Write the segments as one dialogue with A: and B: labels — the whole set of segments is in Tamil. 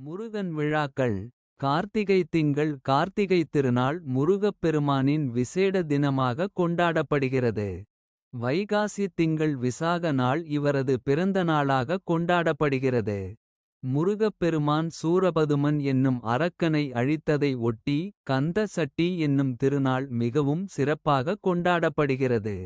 A: முருகன் விழாக்கள் கார்த்திகை திங்கள் கார்த்திகை திருநாள் முருகப் பெருமானின் விசேட தினமாக கொண்டாடப்படுகிறது. வைகாசி திங்கள் விசாக நாள் இவரது பிறந்த நாளாக கொண்டாடப்படுகிறது. முருகப் பெருமான் சூரபதுமன் என்னும் அரக்கனை அழித்ததை ஒட்டி. கந்த சட்டி என்னும் திருநாள் மிகவும் சிறப்பாக கொண்டாடப்படுகிறது.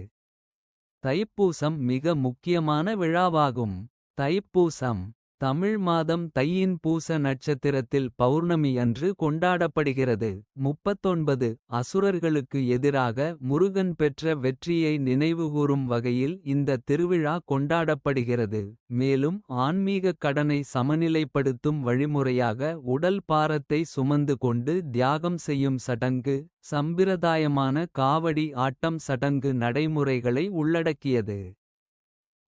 A: தைப்பூசம் மிக முக்கியமான விழாவாகும். தைப்பூசம் தமிழ் மாதம் தையின் பூச நட்சத்திரத்தில் பௌர்ணமி அன்று கொண்டாடப்படுகிறது. 39 அசுரர்களுக்கு எதிராக முருகன் பெற்ற வெற்றியை நினைவுகூரும் வகையில் இந்த திருவிழா கொண்டாடப்படுகிறது. மேலும் ஆன்மீகக் கடனை சமநிலைப்படுத்தும் வழிமுறையாக உடல் பாரத்தை சுமந்து கொண்டு தியாகம் செய்யும் சடங்கு. சம்பிரதாயமான காவடி ஆட்டம் சடங்கு நடைமுறைகளை உள்ளடக்கியது.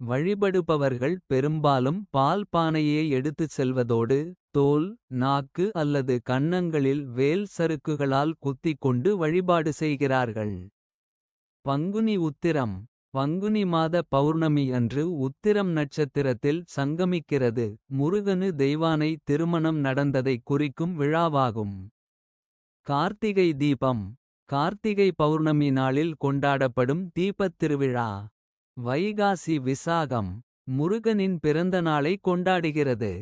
A: வழிபடுபவர்கள் பெரும்பாலும் பால் பானையே எடுத்துச் செல்வதோடு. தோல் நாக்கு அல்லது கன்னங்களில் வேல் சறுக்குகளால் குத்திக் கொண்டு வழிபாடு செய்கிறார்கள். பங்குனி உத்திரம் பங்குனி மாத பௌர்ணமி அன்று உத்திரம் நட்சத்திரத்தில் சங்கமிக்கிறது. முருகனு தெய்வானை திருமணம் நடந்ததைக் குறிக்கும் விழாவாகும். கார்த்திகை தீபம் கார்த்திகை பௌர்ணமி நாளில் கொண்டாடப்படும் தீபத் திருவிழா. வைகாசி விசாகம் முருகனின் பிறந்தநாளை கொண்டாடுகிறது.